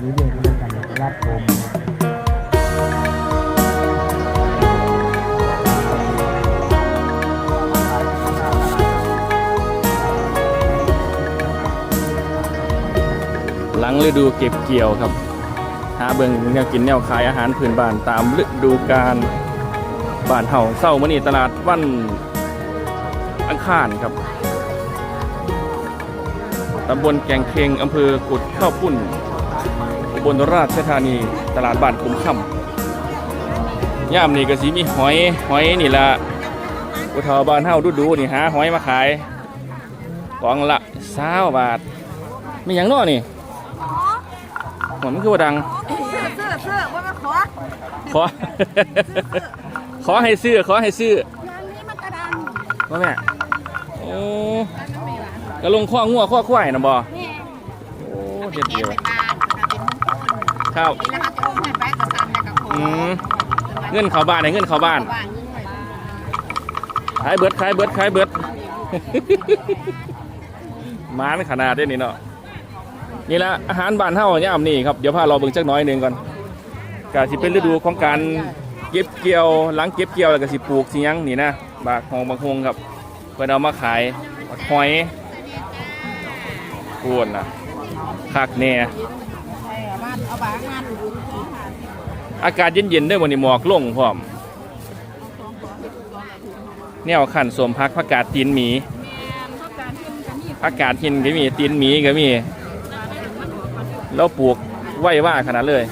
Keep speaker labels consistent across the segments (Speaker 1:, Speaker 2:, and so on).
Speaker 1: เรื่อยๆด้วยกันนะครับผม
Speaker 2: หลังฤดูเก็บเกี่ยวครับ หาเบิงแนวกินแนวขายอาหารพื้นบ้านตามฤดูกาลบ้านเฮาเศร้ามื้อนี้ตลาดวันอังคารครับตำบลแกงเคงอำเภอกุดข้าวปุ้น บลราชธานีตลาดบ้านคุ้มค่ำย่ามนี่ก็สิมีหอยหอยนี่ละอุทาบ้านเฮาดูๆนี่หาหอยมาขายกล่องละ20บาทมีหยังน้อนี่หมันคือว่าดัง
Speaker 3: เสื้อเสื้อเสื้อว่ามาขอ
Speaker 2: ขอ ขอให้ซื้อขอให้ซื้อ
Speaker 3: นี่มันกระดัง
Speaker 2: ว่าแม่โอ้กระลงข้องัวข้อควายนะบ่
Speaker 3: นี่
Speaker 2: โอ้เด็ด
Speaker 3: เดี
Speaker 2: ยว
Speaker 3: ค
Speaker 2: รับ
Speaker 3: นี่แล้วเขาจะอุ้มให้ไปกับซันและกับโค
Speaker 2: อืม เงินเข้าบ้านให้เงินเข้าบ้าน
Speaker 3: บ้านนี่ไป
Speaker 2: ขายเบิดขายเบิดขายเบิด หมานขนาดได้นี่เนาะ นี่ละอาหารบ้านเฮาย่ามนี่ครับ เดี๋ยวพาเราเบิ่งจักหน้อยหนึงก่อนก็สิเป็นฤดูของการเก็บเกี่ยว หลังเก็บเกี่ยวแล้วก็สิปลูกสิหยังนี่นะบากหองบางฮงครับเพื่อเอามาขายบักหอยพูนนะคักแน่
Speaker 3: เอาบ้านเอาบ้านงาน
Speaker 2: อากาศเย็นๆด้วยวันนี้หมอกลงพร้อม แนวขันสวมพักผักกาดตีนหมีผักกาดหินก็มีตีนหมีก็มี แล้วปลูกไว้ว่าขนาดเลย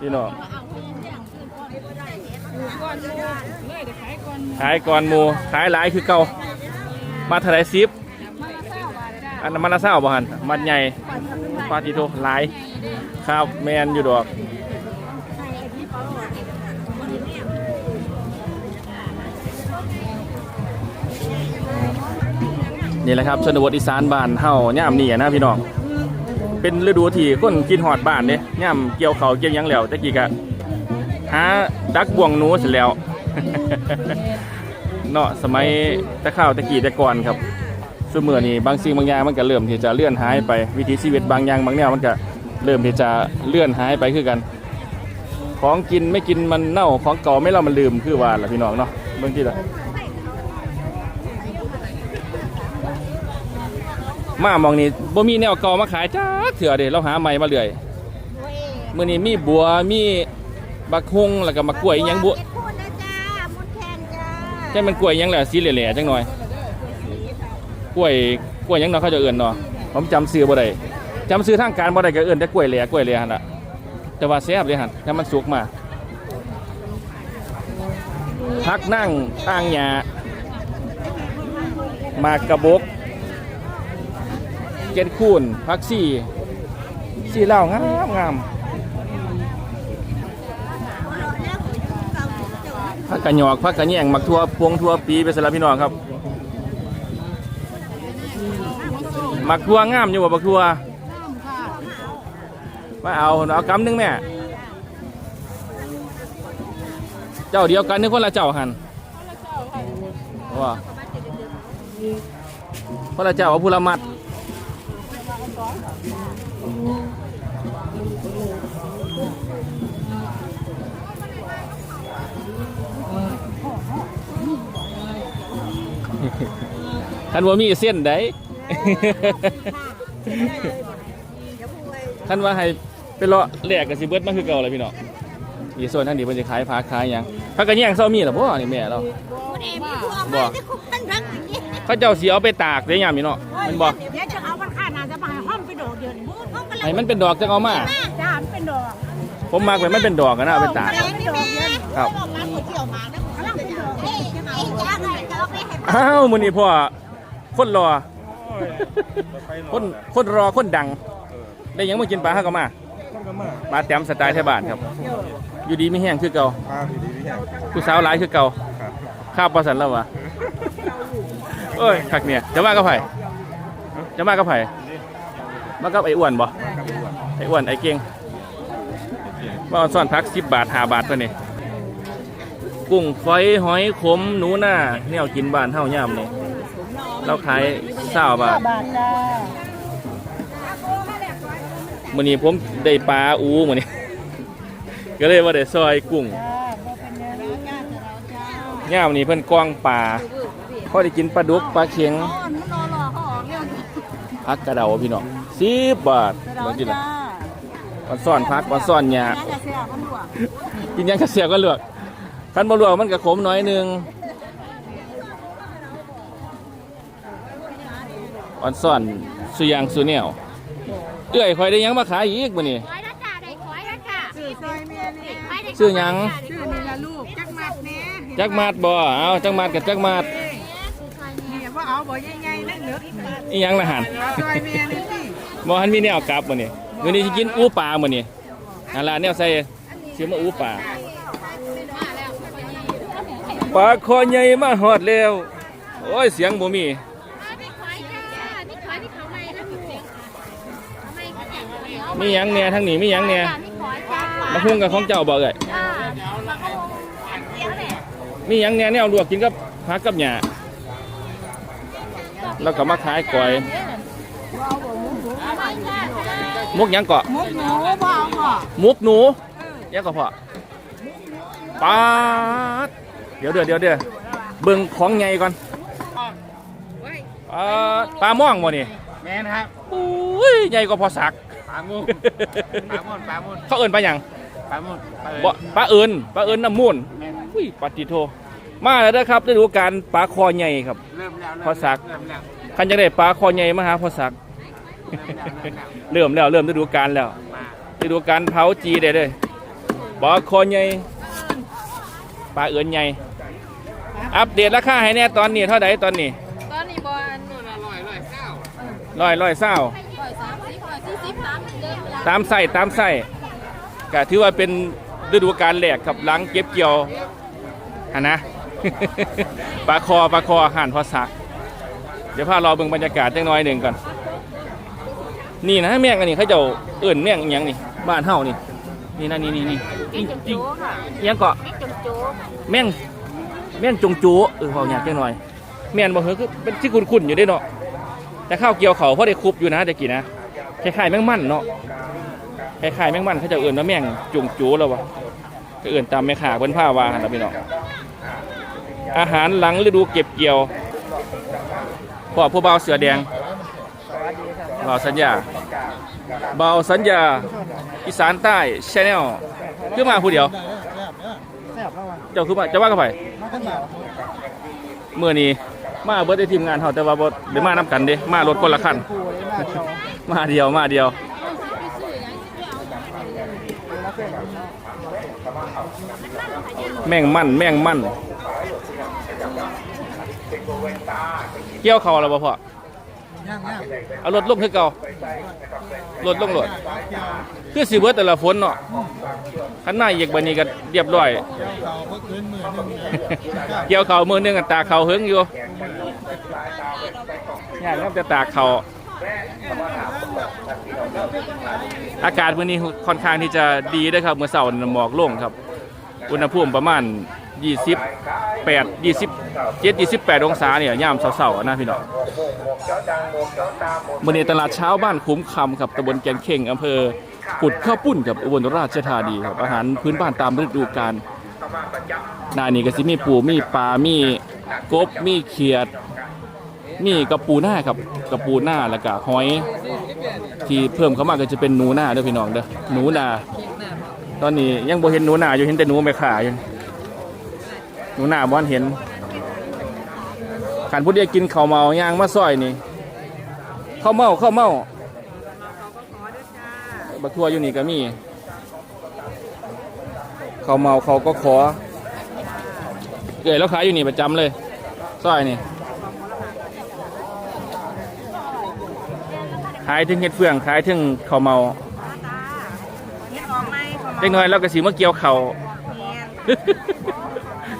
Speaker 2: พี่น้องขายก่อนมูขายหลายคือเก่ามาเท่าไหรซิป อันนั้นมันละเศร้าบ่หันมัดใหญ่ปาติโทหลายครับแมนอยู่ดอกนี่แหละครับชนบทอีสานบ้านเฮาย่ามนี่นะพี่น้องเป็นฤดูที่คนกินหอดบ้านเด้ย่ามเกี่ยวเขาเกี่ยวยังแล้วตะกี้ก็หาดักบ่วงหนูเสร็จแล้วเนาะสมัยตะข้าวตะกี้ต่ก่อนครับ สมือนี้บางสิ่งบางอย่างมันก็เริ่มที่จะเลื่อนหายไปวิถีชีวิตบางอย่างบางแนวมันก็เริ่มที่จะเลื่อนหายไปคือกัน ของกินไม่กินมันเน่าของเก่าไม่เล่ามันลืมคือว่าล่ะพี่น้องเนาะเบิ่งที่ละมามองนี่บ่มีแนวเก่ามาขายจ้าเถื่อเด้เราหาใหม่มาเรื่อยมื้อนี้มีบัวมีบักฮุงแล้วก็มะกล้วยอิหยังบัว
Speaker 3: เก็บพูดนะจ้ามุดแทนจ้า
Speaker 2: ใช่มันกล้วยอิหยังแหละสีเหล่ๆจังหน่อย กล้วยกล้วยหยังเนาะเขาจะเอื่นเนาะผมจำชื่อบ่ได้จำชื่อทางการบ่ได้ก็เอื่นแต่กล้วยแหล่กล้วยแหล่หั่นล่ะแต่ว่าแซ่บเลยหั่นถ้ามันสุกมาพักนั่งอ้างหญ้ามากกระบก เกล็ดคูนพักซี่ซี่เหล้างามงามพักกระหยอกพักกระแยงมักทั่วพวงทั่วปีไปสลับพี่น้องครับ มักทั่วงามอยู่บ่บักทั่วมาเอาเอากำหนึงแม่ เจ้าเดียวกันนึกคนละเจ้าหันว่าคนละเจ้าเอาผู้ละมัดท่านว่ามีเส้นได้ ท่านว่าให้ไปเลาะแหลกกับสิเบิดมาคือเก่าเลยพี่น้องมีส่วนท่านดีเพิ่นจะขายผักขายหยังพักกันแย่งเศร้ามีเหรอบ่นี่แม่เรา
Speaker 3: พูดเองมีพวกมาที่คุกทั้งทั้งอย่างนี้
Speaker 2: เขาเจ้าสิเอาไปตากได้ยามนี่เนาะแมันบ่
Speaker 3: เดี๋ยวจะเอามันข้านาจะมาให้ห้อมไปดอกเดียวนี่พูดห้อมกันเลย
Speaker 2: ให้มันเป็นดอกจังเอามา
Speaker 3: จ้ามันเป็นดอก
Speaker 2: ผมมักไว้มันเป็นดอกกันนะเอาไปตาก
Speaker 3: แดงนี่ดอกเดียวนี่
Speaker 2: ครับ
Speaker 3: บอกร้านก๋วยเตี๋ยวมานะกำลังเป็นดอกเอ้ยเอ้ยจ้าไงจะเอาไปให้
Speaker 2: อ้าวมื้อนี้พ่อคนรอ คนคนรอคนดัง ได้หยังมากินปลาเฮาก็มา
Speaker 4: ต้องกันมา
Speaker 2: ปลาแต้มสไตล์ไทยบ้านครับ อยู่ดีไม่แห้งคือเก่า
Speaker 4: พาดีดีพี่ใหญ่
Speaker 2: ผู้สาวหลายคือเก่า
Speaker 4: ครับ
Speaker 2: ข้าวปลาสันแล้ววะเอ้ยคักเนี่ยจะมากับไผจะมากับไผมากับไอ้อ้วนบ่ไอ้อ้วนไอ้เก่งว่าซ่อนพักสิบบาทห้าบาทตัวนี้กุ้งฝอยหอยขมหนูหน้าแนวกินบ้านเฮาย่ามนี่เราขาย เศร้าบาท
Speaker 3: บาทจ้า
Speaker 2: มื้อนี้ผมได้ปลาอูมื้อนี้ ก็เลยว่าได้ซอยกุ้ง
Speaker 3: จ้าบ่เป็นแนวเราจ้าแต่เราจ้า
Speaker 2: ย่ามนี้เพิ่นกองปลาพอได้กินปลาดุกปลาเข็ง
Speaker 3: อ๋อมันรอรอเขาออกเรื่อง
Speaker 2: พักกระเดาพี่น้อง10บาท
Speaker 3: แต่เรา
Speaker 2: เบิ่งกินละ
Speaker 3: จ้า
Speaker 2: วันซ่อนพักวันซ่อนหญ้า
Speaker 3: น่าจะเสียคนหัว
Speaker 2: กินหยังกระเสียบก็เลือกคันบ่ลวกมันก็ขมน้อยหนึง วันซ่อนสุอยางสุแนวเอื้อยข่อยได้หยังมาขายอีกมื้อนี้
Speaker 1: ขอยละจ้าได้ขอยละจ้า
Speaker 3: สื่อซอยเมียนี่
Speaker 1: ขายได้
Speaker 2: ชื่อหยัง
Speaker 3: ชื่อนี่ละลูกจักมัดแน่
Speaker 2: จักมาดบ่เอาจักมาดกับจักมาด
Speaker 3: เนี่ยว่าเอาบ่ใหญ่ๆนั่นเนื้อ
Speaker 2: อีหยังละหัน
Speaker 3: ซอยเมียนี่สิ
Speaker 2: บ่หันมีแนวกลับมื้อนี้มื้อนี้สิกินอูปลามื้อนี้นั่นล่ะแนวใส่สิมาอูปลาปลาคอใหญ่มาฮอดแล้ว โอ้ยเสียงบ่มี
Speaker 1: มี
Speaker 2: หยังเนี่ยทั้งนี้มีหยังเนี่ย
Speaker 1: มีขอยจ้า
Speaker 2: มาหุ้งกับของเจ้าบ่เอ่ย
Speaker 1: จ้ามาเข้าวงเดียวแหละ
Speaker 2: มีหยังเนี่ยแนวลวกกินกับผักกับหญ้าแล้วก็มาขายก๋วย
Speaker 1: ไม่จ้า
Speaker 2: มุกหยังเกาะ
Speaker 3: มุกหนูบ่เอาบ่
Speaker 2: มุกหนูหยังก็พอปาดเดี๋ยวเดี๋ยวเดี๋ยวเดี๋ยวเบิ่งของใหญ่ก่อนปาดปลาม่วงบ่นี่
Speaker 4: แม่นครับ
Speaker 2: อุ้ยใหญ่กว่าพอสัก
Speaker 4: ปลามุนปลามุนปลามุน
Speaker 2: เขาเอิ้นปลาหยัง
Speaker 4: ปลามุนปลาเอิญ
Speaker 2: บ่ปลาเอิญปลาเอิญน้ำมูล
Speaker 4: แม่น
Speaker 2: อุ้ยปฏิโท มาแล้วนะครับฤดูกาลปลาคอใหญ่ครับ
Speaker 4: เริ่มแล้ว
Speaker 2: พอสัก
Speaker 4: เริ่มแล้ว
Speaker 2: คันจะได้ปลาคอใหญ่มาหาพอสัก
Speaker 4: เริ่มแล้วเริ่มแล้ว
Speaker 2: เริ่มแล้วเริ่มฤดูกาลแล้ว
Speaker 4: มา
Speaker 2: ฤดูกาลเผาจีได้เลยปลาคอใหญ่ปลาเอิญใหญ่อัปเดตราคาให้แน่ตอนนี้เท่าไหร่ตอนนี้
Speaker 1: ตอนนี้บอล
Speaker 4: ตัวละร้อยร้อยเก้า
Speaker 2: ร้อยร้อยเศร้า ตามไส้ตามไส้ก็ถือว่าเป็นฤดูกาลแรกครับหลังเก็บเกี่ยวฮะนะปลาคอปลาคอห่านพอสัก เดี๋ยวพาเราเบิ่งบรรยากาศจังน้อยหนึ่งก่อน นี่นะแม่งอันนี้เขาเจ้าเอิ่นแม่งอหยังนี่บ้านเฮานี่ นี่นะนี่นี่นี่
Speaker 1: เก่งจงโจ้ค่ะ
Speaker 2: อิหยังเกาะ
Speaker 1: เก่งจงโจ้
Speaker 2: แม่งแม่งจงจูเออเฮาอยากจังหน่อย แม่นบ่เหรอคือเป็นที่คุ้นๆอยู่เด้เนาะแต่ข้าวเกี่ยวเขาพอได้คุบอยู่นะตะกี้นะ คล้ายๆแมงมันเนาะคล้ายๆแมงมันเขาจะเอื่นว่าแมงจุงจูแล้ววะก็เอื่นตามแม่ขาเพิ่นผ้าวาหันละพี่น้องอาหารหลังฤดูเก็บเกี่ยวพ่อผู้เบาเสือแดงเบาสัญญาเบาสัญญาอีสานใต้ชแนลคือมาผู้เดียวเจ้าคือมาจะว่ากับไผเมื่อนี้มาเบิร์ดได้ทีมงานเฮาแต่ว่าเบ่ได้มานำกันเด้มารถคนละคัน มาเดียวมาเดียว แม่งมันแม่งมันเกี่ยวเขาแล้วบ่พ่อ
Speaker 4: ย่างย่าง
Speaker 2: เอารถลงคือเก่ารถลงรถคือสิเบิดแต่ละฝนเนาะคันหน้าอีกบัดนี้ก็เรียบร้อย
Speaker 4: เขาเพิ่งคืนมือหนึ่ง
Speaker 2: เกี่ยวเขามือหนึงกันตากเขาเฮิงอยู่ยากครับจะตากเขา อากาศมื้อนี้ค่อนข้างที่จะดีเด้อครับเมื่อเช้านี่หมอกลงครับ อุณหภูมิประมาณ 28 27 28 องศาเนี่ยย่ามเช้าๆอะนะพี่น้องมื้อนี้ตลาดเช้าบ้านคุ้มคำครับตำบลแกนเข่งอำเภอกุดข้าวปุ้นกับอุบลราชธานีครับอาหารพื้นบ้านตามฤดูกาลหน้านี่ก็สิมีปูมีปลามีกบมีเขียด มีกระปูหน้าครับกระปูหน้าแล้วก็หอย ที่เพิ่มเข้ามาก็จะเป็นหนูหน้าเด้อพี่น้องเด้อหนูนาตอนนี้ยังบ่เห็นหนูหน้าอยู่เห็นแต่หนูไม่ขาอยู่หนูหน้าบ่เห็นขันผู้เดียกินข้าวเมาย่างมาซอยนี่ข้าวเมาข้าวเมาบักทั่วอยู่นี่ก็มีข้าวเมาเขาก็ขอเอ๋ยแล้วขายอยู่นี่ประจำเลยซอยนี่ ขายถึงเห็ดเฟืองขายถึงข้าวเมา
Speaker 3: เฮ็ดออกไหมประมาณ
Speaker 2: เล็กน้อยแล้วก็สีมาเกี่ยวเขาว
Speaker 3: เนียน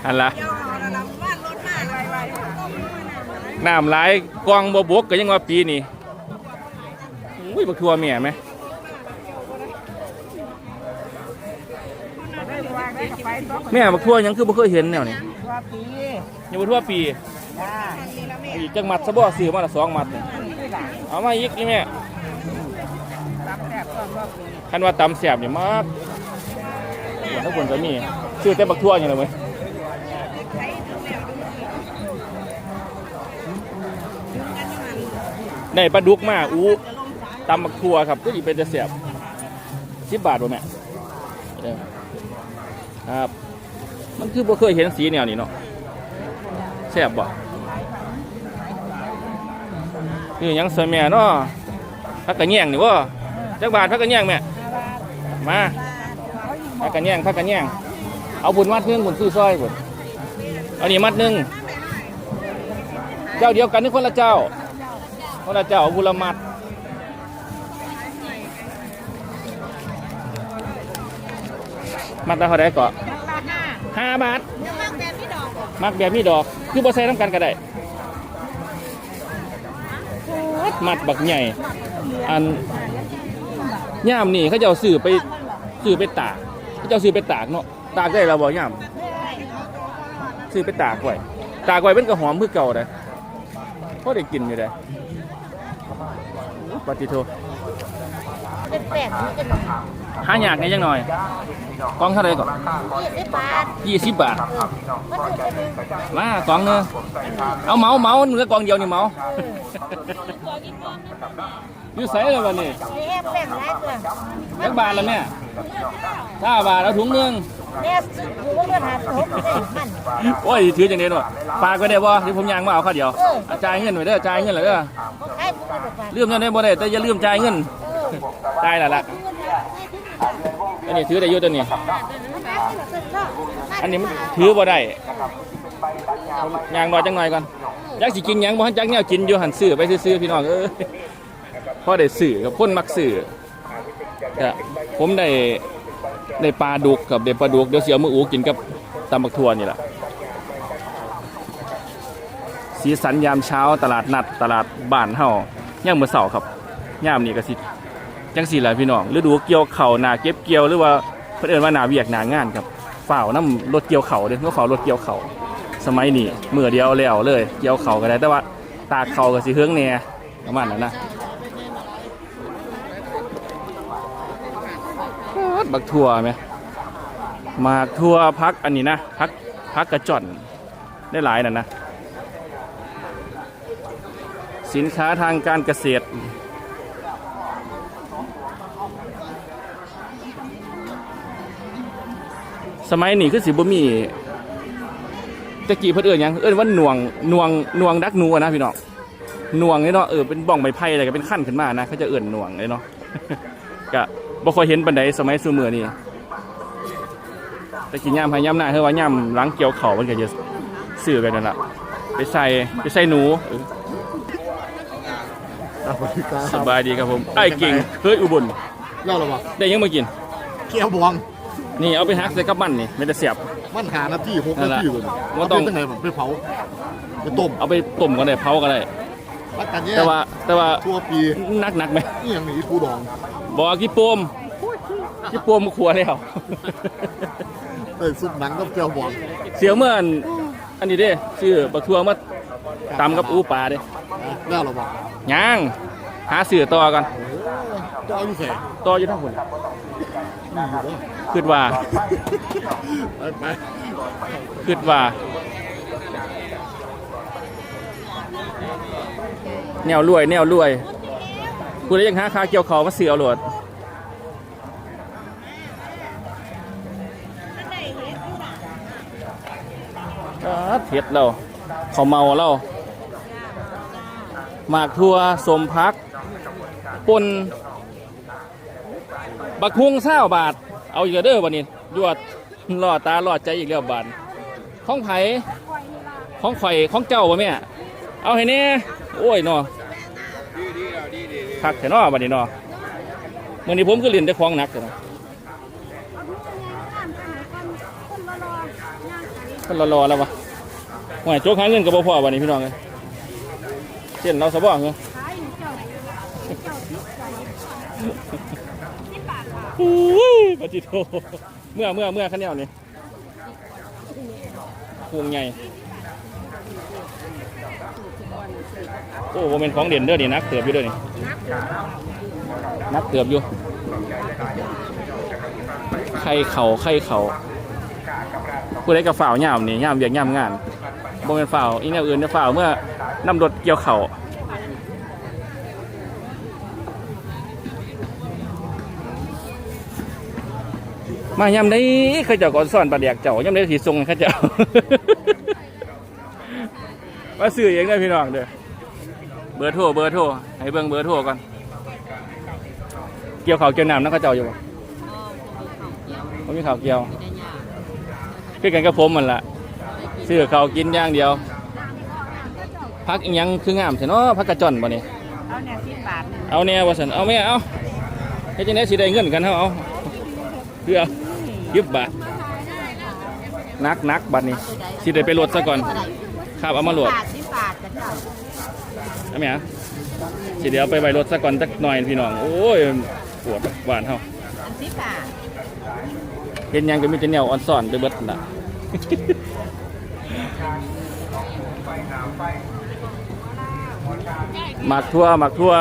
Speaker 2: อันละ
Speaker 3: เกี่ยวเอาแล้วนำบ้านรถมาไวๆต้มด้วยนะ
Speaker 2: น้ำไหลายกองบวบกก็ยังว่าปีนี่อุ้ยบักทัวเมียไหม
Speaker 3: ได้ว่าได้ไปต้อง
Speaker 2: แม่บักทัวยังคือบ่เคยเห็นแนวนี้
Speaker 3: ว่าปี
Speaker 2: ยังบักทัวปี
Speaker 3: จ้า
Speaker 2: อีกจังมัดซะบ่ซื้อมาละสองมัดนี่ เอามาอีกนี่แม่
Speaker 3: รับแซ่บก็
Speaker 2: คันว่าตำแสบนี่มากส่วนทุกคนจะมีชื่อแต่บักทั่วอย่างไรไหมได้ปลาดุกมาอู้ตำบักทั่วครับก็อีเป็นจะแสบสิบบาทบ่แม่ครับ มันคือบ่เคยเห็นสีแนวนี้เนาะแซ่บบ่ นี่หยังสวยแม่เนาะพักกระแยงนี่บ่จักบาทพักกระแยงแม่มาพักกระแยงพักกระแยงเอาบุญมัดหนึงบุญซื้อซอยบุญเอานี่มัดหนึงเจ้าเดียวกันนี่คนละเจ้า คนละเจ้าเอาบุญละมัดมัดละเท่าไรก่อน
Speaker 3: บาทห้า
Speaker 2: บาท
Speaker 3: มากแบบพี่ดอก
Speaker 2: มักแบบมีดอก คือบ่ใส่น้ำกันก็ได้ มัดบักใหญ่ อันย่ามนี่เขาจะเอาสื่อไปสื่อไปตากเขาจะเอาสื่อไปตากเนาะตากได้เราบ่ย่ามสื่อไปตากไว้ตากไว้เป็นกระหอมคือเก่าเลยพราะได้กินอยู่เลยปฏิโท
Speaker 3: เป็นแปดเป็น
Speaker 2: หายากไงจังหน่อยกล่องเท่าไหรก่อน
Speaker 3: ยี่สิบบาท
Speaker 2: ยี่สิบบาท
Speaker 3: มันถึงจะเป็น
Speaker 2: มากล่องเนึงเอาเมาเมาเหลือกล่องเดียวนี่เมาอยู่ใส่เลยวันนี้
Speaker 3: ไอ้แอบแบ่งได้ตัว
Speaker 2: จักบาทละแม่ถ้าบาทเอาถุงหนึง
Speaker 3: เนี่ยซื้อหูว่าเงินหาทุกเส้นพัน
Speaker 2: โอ้ยถือจังเด่นวะฝากไว้ได้บ่ที่ผมยางมาเอาข้าวเดียวอะจ่ายเงินไว้เด้อจ่ายเงินเลยเด้อ
Speaker 3: ใช่พูดแบบว่า
Speaker 2: ลืมเงินได้บ่ได้แต่อย่าลืมจ่ายเงิน
Speaker 3: เออ
Speaker 2: จ่ายและล่ะ อันนี้ถือได้อยู่ตัวนี้ อันนี้มันถือบ่ได้ผมยางรอจังหน่อยก่อนอยากสิกินหยังบ่ทันจักแนวกินอยู่หันซื้อไปซื้อๆพี่น้องเอ้ยพอได้ซื้อกับคนมักซื้อก็ผมได้ได้ปลาดุกกับได้ปลาดุกเดี๋ยวสิเอามื้ออูกินกับตำบักทั่วนี่ล่ะสีสันยามเช้าตลาดนัดตลาดบ้านเฮาย่างมื้อเช้าครับยามนี้ก็สิ จังซี่แหละพี่น้องฤดูเกี่ยวเข้าหนาเก็บเกี่ยวหรือว่าเพิ่นเอินว่าหนาเวียกหนางานครับฝ่าวน้ำรถเกี่ยวเข่าเด้ก็ฝ่าวรถเกี่ยวเข่าสมัยนี้เมื่อเดียวแล้วเลย เกี่ยวเข่าก็ได้แต่ว่าตากเข่าก็สิเฮืองแหน่ยประมาณนั้นนะบักทั่วไหมมากทั่วพักอันนี้นะพักพักกระจ่อนได้หลายนั่นนะ สินค้าทางการเกษตร สมัยนี้คือสิบ่มีตะกี้เพิ่นเอิ้นหยังเอิ้นว่าหน่วงหน่วงหน่วงดักหนูอะนะพี่น้องหน่วงนี่เนาะเออเป็นบ้องไม้ไผ่อะไรก็เป็นขั้นขึ้นมานะเขาจะเอิ้นหน่วงเลยเนาะ ก็บ่ค่อยเห็นปานใดสมัยซุมื้อนี้ตะกี้ยามให้ยามหน้าเฮาว่ายามหลังเกี่ยวข้าวมันก็จะซื้อไปนั่นล่ะไปใส่ไปใส่หนูเออ
Speaker 4: ครับสวัสดีครั
Speaker 2: ส
Speaker 4: บบา
Speaker 2: ยดีครับผมไอ้เก่งเฮ้ยอุบล
Speaker 4: เล่าหรอวะ
Speaker 2: ได้ยังมากิน
Speaker 4: เกี๊ยวบวง
Speaker 2: นี่เอาไปฮักใส่กับมันนี่ไม่ได้เสียบ
Speaker 4: มันหานาทีหก
Speaker 2: นั่
Speaker 4: นาน
Speaker 2: แหละ
Speaker 4: ทีเลย
Speaker 2: ว่าต้อง
Speaker 4: เาไปตั้งไหนผมไปเผาไปต้ม
Speaker 2: เอาไปต้มก็ได้เผาก็ได้
Speaker 4: ปักกันเนี่ย
Speaker 2: แต่ว่าแต่ว่า
Speaker 4: ทั่วปี
Speaker 2: นักนักไหม
Speaker 4: นี่ยังมีปูดอง
Speaker 2: บอกว่ากี่โปมกี่โปมมาครัวแล้ว
Speaker 4: เอ้ยซุปหนังกับเกี๊ยวบวง
Speaker 2: เสียวเมื่ออันอันนี้เด้ชื่อบักทัวมาตำกับอูปลาเด้
Speaker 4: นะเล่าหรอวะ
Speaker 2: ย่างหาเสือต่อกัน
Speaker 4: จะเอาอยู่แสง
Speaker 2: ต่ออยู่ทั้งคน
Speaker 4: นี่อยู่เด้อ
Speaker 2: คิดว่าคิดว่า แนวรวย แนวรวยกูได้ยังหาคาเกี่ยวเขามาเสือเอาโหลดอ่าเผ็ดเราเขาเมาเราหมากทัวสมพักปน บักฮุงเศร้าบาท เอาอีกแล้วเด้อวันนี้ยวดรอดตารอดใจอีกแล้วบาทของไผ่ของข่อยของเจ้าบ่แม่ เอาให้แน่โอ้ยเนาะคักแท้เนาะบัดนี้เนาะมื้อนี้ผมก็เล่นแต่ของนักเนาะคนรอแล้ววะห่วยโจ๊กหาเงินก็บ่พอบัดนี้พี่น้องเอ้ยเส้นเราสะบ่เหรออุ้ย ปฏิโทเมื่อเมื่อเมื่อคันแนวนี่พวงใหญ่โอ้โหเป็นของเด่นเด้อนี่นักเตืบอยู่เด้อนี่นักเตืบอยู่ไข่เข่าไข่เข่าผู้ใดกับฝ่าวย่ามนี่ย่ามเวียกย่ามงานบ่เป็นฝ่าวอีแนวอื่นเนี่ยฝ่าวเมื่อนำรถเกี่ยวเข่า มายามได้เขาเจ้าก่อนสอนปลาแดกเจ้ายามได้สีทรงเขาเจ้า มาซื้อเองได้อพี่น้องเด้อเบอร์โทรเบอร์โทรให้เบิ่งเบอร์โทรก่อนเกี่ยวเขาวเกี่ยวน้ำนั่นเขาเจ้าอยู่บ่เขามีข่าวเกี่ยวคือกันกับผมมันล่ะซื้อเขาวกินอย่างเดียวพักอีหยังคืองามใช่เนาะพักกระจ่อนบ่นี่
Speaker 3: เอาเนี่ยสิบบาท
Speaker 2: เอาแน่ว่าสันเอาแม่เอาเฮ็ดจังได๋สิได้เงินกันเฮาเอาเพื่อ ยึบบาทนักนักบัดนี้สิได้ไปโหลดซะก่อนครับเอามาโหลด
Speaker 3: บาทสิบบาทกันเจ้า
Speaker 2: เอาไหมฮะสิเดี๋ยวไปไว้รถซะก่อนสักหน่อยพี่น้องโอ้ยปวดหวานเฮา
Speaker 3: อันสิบบาท
Speaker 2: เห็นยังก็มีแต่แนวอ่อนซ่อนไปเบิดล่ะหมักทั่วหมักทั่ว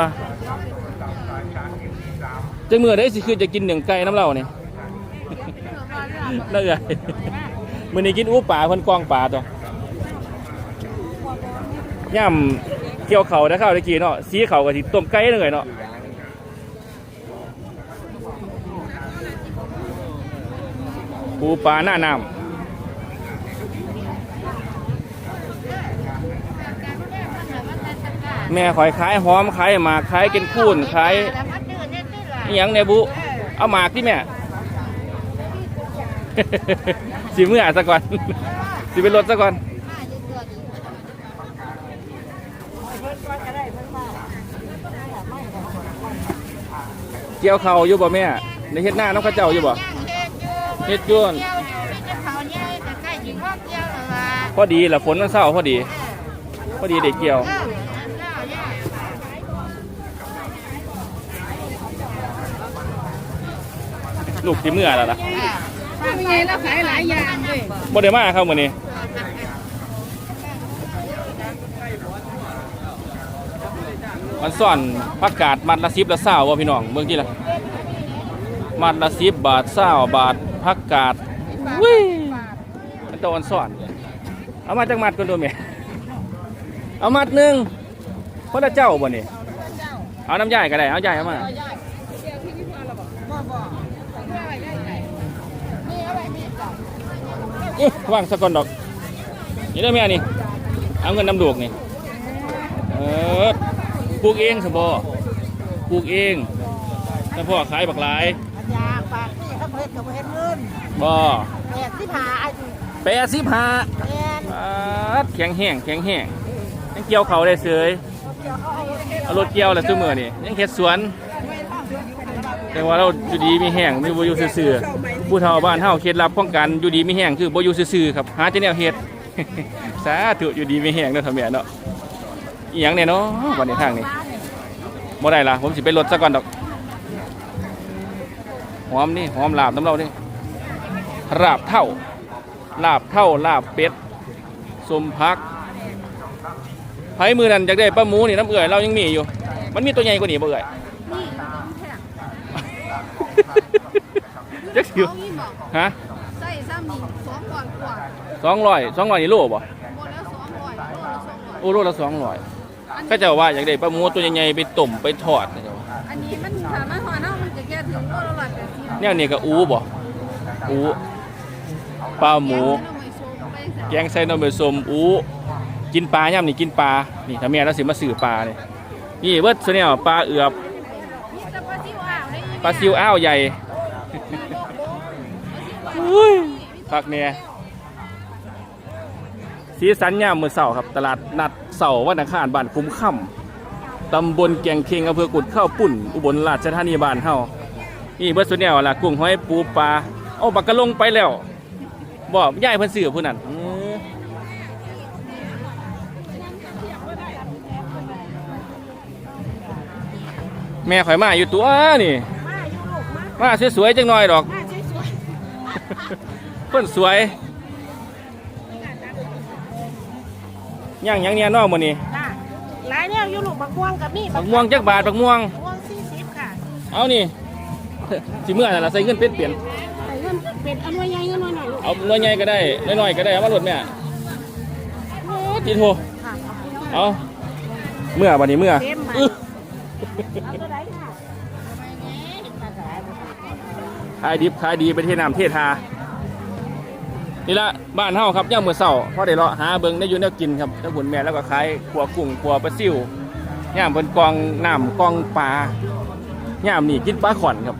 Speaker 2: จังมือได้สิคือจะกินหนึ่งไก่น้ำเหล้านี่ นั่นไงมือนี้กินอู้ป่าเพิ่นกองป่าตัวย่ำเกี่ยวเขาได้ข้าวได้กี่เนาะสีเขาก็สิต้มไก่เลยเนาะปูปลาหน้าน้ำแม่ขอยขายหอมขายหมากขายกินคูนขาย
Speaker 3: แล้วมันดื้อเนี่ยดื้อหลาย
Speaker 2: อิยังเนบุ เอาหมากที่แม่ สิเมื่อซะก่อน สิเป็นรถซะก่อนเกี่ยวเขาอยู่บ่แม่ในเฮ็ดหน้าน้องข้าเจ้าอยู่บ่
Speaker 3: เฮ็ดยู่
Speaker 2: เฮ็ดจ้วน
Speaker 3: เกี่อยู่มีแต่เหญ่แต่ใกล้สิพอเกี่ยวแล้วล่ะ
Speaker 2: ฝนมันเศร้าพอดี พอดีได้เกี่ยว
Speaker 3: หญ่
Speaker 2: ลูกสิเมื่อแล้วล่ะ
Speaker 3: ไงเราขายหลายอย่างเลย
Speaker 2: บ่ได้มาเข้ามื้อนี้มันซ่อนประกาศมัดละ10ละ20บ่พี่น้องเบิ่งทีละมัดละ10บบาท20บาทผักกาดวิมันตอนซ่อนเอามาจักมัดก่อนดูแม่เอามัดหนึ่งพระเจ้าบ่นี่เอาน้ำยายก็ได้เอายายเอามา อ๊ะว่างสักก่อนดอกนี่ได้ไหมอันนี่เอาเงินนำดวกนี่เออปลูกเองสบอปลูกเองถ้าพ่อขายบักหลาย
Speaker 3: อันยาปากนี่เขาเพิ่นกับเพิ่นเงิน
Speaker 2: บอ
Speaker 3: แปดสิบห้าอายุ
Speaker 2: แปดสิบห้า
Speaker 3: แม่น
Speaker 2: แข็งแห้งแข็งแห้งยังเกี่ยวเขาได้เสย
Speaker 3: เกี่ยวเขาเอา
Speaker 2: เอารถเกี่ยวแล้วซื้อมือนี่ยังเฮ็ดสวนแต่ว่าเราอยู่ดีมีแห้งมีบ่อยู่ซื่อๆ ผู้เฒ่าบ้านเฮาเคล็ดลับของการอยู่ดีไมีแห้งคือบ่อยู่ซื่อๆครับหาแต่แนวเฮ็ดสาธุอยู่ดีไมีแห้งเด้อท่านแม่เนาะอีหยังเนี่ยเนาะวันนี้ทางนี้บ่ได้ล่ะผมสิไปรถซะก่อนดอกหอมนี่หอมลาบน้ำเรานี่ลาบเท่าลาบเท่าลาบเป็ดสมพักไผมือนั้นอยากได้ปลาหมูนี่น้ำเอื่อยเรายังมีอยู่ มันมีตัวใหญ่กว่านี้บ่เอื่อย จักสิวฮะ
Speaker 1: ใส่ซ้ำนี่สองก่อนกว่า
Speaker 2: สองร้อยสองร้อยนี่โลบ่
Speaker 1: หมดแล้วสองร้อยโลละสองร้อย
Speaker 2: โอ้โลละสองร้อยก็จะว่าอยากได้ปลาหมูตัวใหญ่ๆไปต้มไปทอดนะเจ้าว่า
Speaker 1: อันนี้มันสามารถหอเน่ามันจะแค่ถึงโลละร้อยแปดสิบ
Speaker 2: แนวนี้ก็อูบ่อูปลาหมู แกงใส่นมเบสมอูกินปลาย่ำนี่กินปลา นี่ถ้าแม่เราสิมาสื่อปลาเนี่ยนี่เบิดส่วนนี้ปลาเอือบปลาซิวอ้าวใหญ่อุ้ย พักเนี่ยสีสันยามมือเสาครับ ตลาดนัดเสาวันอังคารบ้านคุ้มค่ำตำบลแกงเคงอำเภอกุดข้าวปุ่น อุบลราชธานีบ้านเฮานี่เบิดส่วนแนวละกุ้งหอยปูปลาเอาปากระลงไปแล้วบอกย่ายเพิ่นซื้อผู้นั้นแม่ข่อยมาอยู่ตัวนี่
Speaker 3: มาอยู่ลูกมา
Speaker 2: มาสวยๆจังหน่อยดอก เพิ่นสวยย่างหยังเนี่ยนอกมื้อนี้
Speaker 3: ๆน่ะหลายแนวอยู่ลูกบักม่วงกับมี
Speaker 2: บักม่วงจักบาทบักม่วง
Speaker 3: ม่วงสี่สิบค่ะ
Speaker 2: เอานี่ สิเมื่อนั่นล่ะใส่เงินเป็ดเปลี่ยน
Speaker 3: ใส่เงินเป็ดอันว่าใหญ่เงินว่าหน่อยลูก
Speaker 2: เอาน้อยใหญ่ก็ได้น้อยๆก็ได้เอามาโหลดแม่โอ้ติโท
Speaker 3: ค่ะ
Speaker 2: เอาเมื่อบัดนี้เมื่อ
Speaker 3: เต็มมา
Speaker 2: อื้อ
Speaker 3: เอาตัวไหนค่ะ
Speaker 2: ขายดิบขายดีไปเทน้ำเททา นี่ละบ้านเฮาครับย่างมือเช้าพอได้เลาะหาเบิงได้อยู่แนวกินครับแล้วบุญแม่แล้วก็ขายขัวกุ้งขัวปลาซิวย่างเป็นกองน้ำกองปลาย่างนี่กินปลาขอนครับ